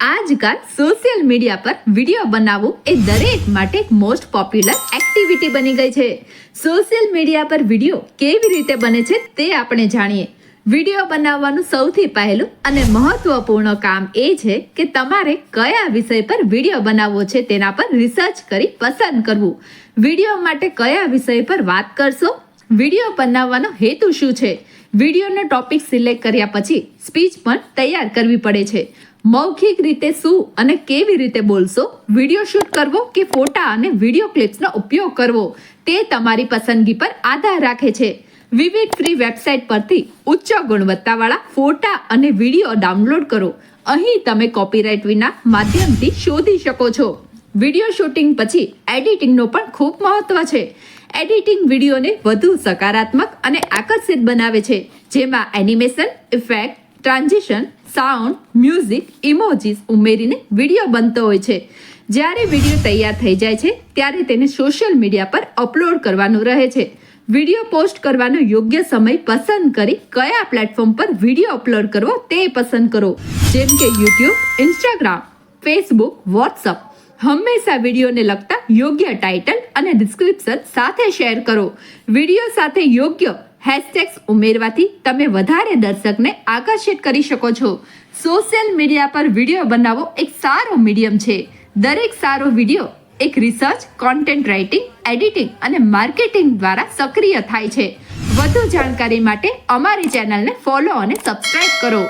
આજકાલ social media પર video બનાવવું એ દરેક માટે એક મોસ્ટ પોપ્યુલર એક્ટિવિટી બની ગઈ છે. સોશિયલ મીડિયા પર વીડિયો કેવી રીતે બને છે તે આપણે જાણીએ. વીડિયો બનાવવાનું સૌથી પહેલું અને મહત્વપૂર્ણ કામ એ છે કે તમારે કયા વિષય પર વીડિયો બનાવવો છે તેના પર રિસર્ચ કરી પસંદ કરવું. વીડિયો માટે કયા વિષય પર વાત કરશો? વીડિયો બનાવવાનો હેતુ શું છે? વિડીયોનો ટોપિક સિલેક્ટ કર્યા પછી સ્પીચ પણ તૈયાર કરવી પડે છે. મૌખિક રીતે શું અને કેવી રીતે બોલશો વીડિયો શૂટ કરવો કે ફોટા અને વીડિયો ક્લિપ્સનો ઉપયોગ કરવો, તે તમારી પસંદગી પર આધાર રાખે છે. વિવિધ ફ્રી વેબસાઇટ પરથી ઉચ્ચ ગુણવત્તાવાળા ફોટા અને વીડિયો ડાઉનલોડ કરો. અહીં તમે કોપીરાઇટ વિના માધ્યમથી શોધી શકો છો. વીડિયો શૂટિંગ પછી એડિટિંગનો પણ ખૂબ મહત્વ છે. એડિટિંગ વિડીયોને વધુ સકારાત્મક અને આકર્ષિત બનાવે છે, જેમાં animation effect transition, sound, music, emojis ઉમેરીને વીડિયો બનતો હોય છે. જ્યારે વીડિયો તૈયાર થઈ જાય છે, ત્યારે તેને સોશિયલ મીડિયા પર અપલોડ કરવાનું રહે છે. વીડિયો પોસ્ટ કરવાનો યોગ્ય સમય પસંદ કરી કયા પ્લેટફોર્મ પર વીડિયો અપલોડ કરવો તે પસંદ કરો. જેમ કે યુટ્યુબ, ઇન્સ્ટાગ્રામ, ફેસબુક, વોટ્સઅપ. હંમેશા વિડીયોને લગતા યોગ્ય ટાઇટલ અને ડિસ્ક્રિપ્શન સાથે શેર કરો. વીડિયો સાથે યોગ્ય હેશટેગ્સ ઉમેરવાથી તમે વધારે દર્શકને આકર્ષિત કરી શકો છો. સોશિયલ મીડિયા પર વીડિયો બનાવવો એક સારો મીડિયમ છે. દરેક સારો વીડિયો એક રિસર્ચ કોન્ટેન્ટ રાઇટિંગ એડિટિંગ અને માર્કેટિંગ દ્વારા સક્રિય થાય છે. વધુ જાણકારી માટે અમારી ચેનલને ફોલો અને સબસ્ક્રાઇબ કરો.